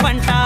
Cuenta.